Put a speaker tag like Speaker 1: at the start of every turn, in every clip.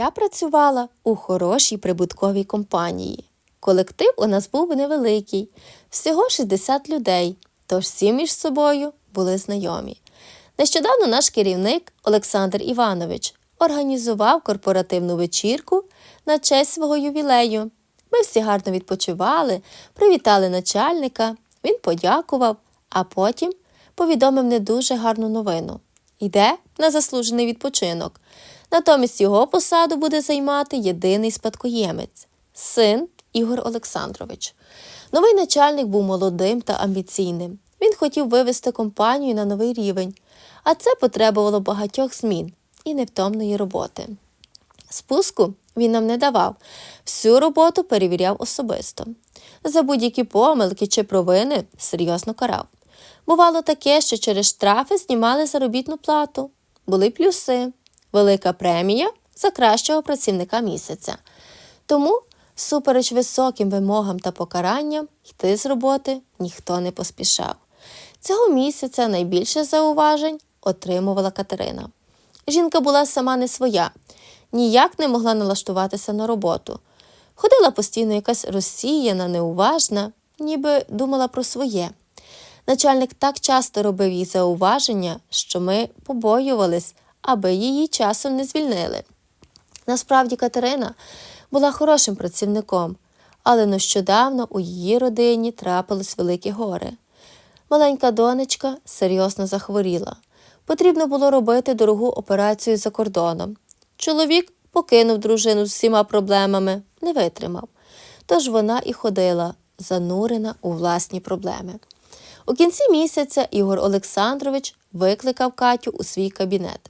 Speaker 1: Я працювала у хорошій прибутковій компанії. Колектив у нас був невеликий, всього 60 людей, тож всі між собою були знайомі. Нещодавно наш керівник Олександр Іванович організував корпоративну вечірку на честь свого ювілею. Ми всі гарно відпочивали, привітали начальника, він подякував, а потім повідомив не дуже гарну новину. Йде на заслужений відпочинок. Натомість його посаду буде займати єдиний спадкоємець син Ігор Олександрович. Новий начальник був молодим та амбіційним. Він хотів вивести компанію на новий рівень, а це потребувало багатьох змін і невтомної роботи. Спуску він нам не давав, всю роботу перевіряв особисто. За будь-які помилки чи провини серйозно карав. Бувало таке, що через штрафи знімали заробітну плату. Були плюси, велика премія за кращого працівника місяця. Тому, всупереч високим вимогам та покаранням, йти з роботи ніхто не поспішав. Цього місяця найбільше зауважень отримувала Катерина. Жінка була сама не своя, ніяк не могла налаштуватися на роботу. Ходила постійно якась розсіяна, неуважна, ніби думала про своє. Начальник так часто робив їй зауваження, що ми побоювались, аби її часом не звільнили. Насправді Катерина була хорошим працівником, але нещодавно у її родині трапилось велике горе. Маленька донечка серйозно захворіла. Потрібно було робити дорогу операцію за кордоном. Чоловік покинув дружину з всіма проблемами, не витримав. Тож вона і ходила, занурена у власні проблеми. У кінці місяця Ігор Олександрович викликав Катю у свій кабінет.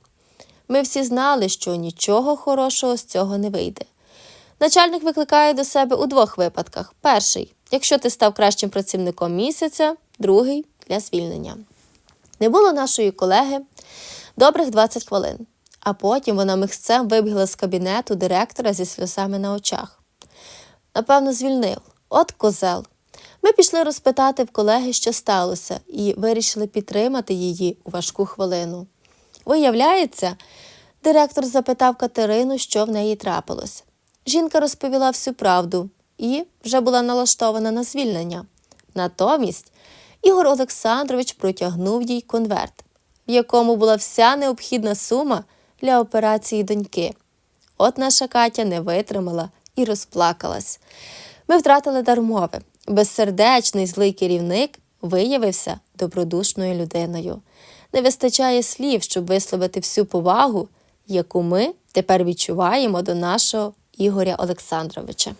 Speaker 1: Ми всі знали, що нічого хорошого з цього не вийде. Начальник викликає до себе у двох випадках: перший, якщо ти став кращим працівником місяця, другий для звільнення. Не було нашої колеги добрих 20 хвилин, а потім вона михцем вибігла з кабінету директора зі сльозами на очах. Напевно, звільнив. От козел. Ми пішли розпитати в колеги, що сталося, і вирішили підтримати її у важку хвилину. Виявляється, директор запитав Катерину, що в неї трапилось. Жінка розповіла всю правду і вже була налаштована на звільнення. Натомість Ігор Олександрович протягнув їй конверт, в якому була вся необхідна сума для операції доньки. От наша Катя не витримала і розплакалась. Ми втратили дар мови. Безсердечний злий керівник виявився добродушною людиною. Не вистачає слів, щоб висловити всю повагу, яку ми тепер відчуваємо до нашого Ігоря Олександровича.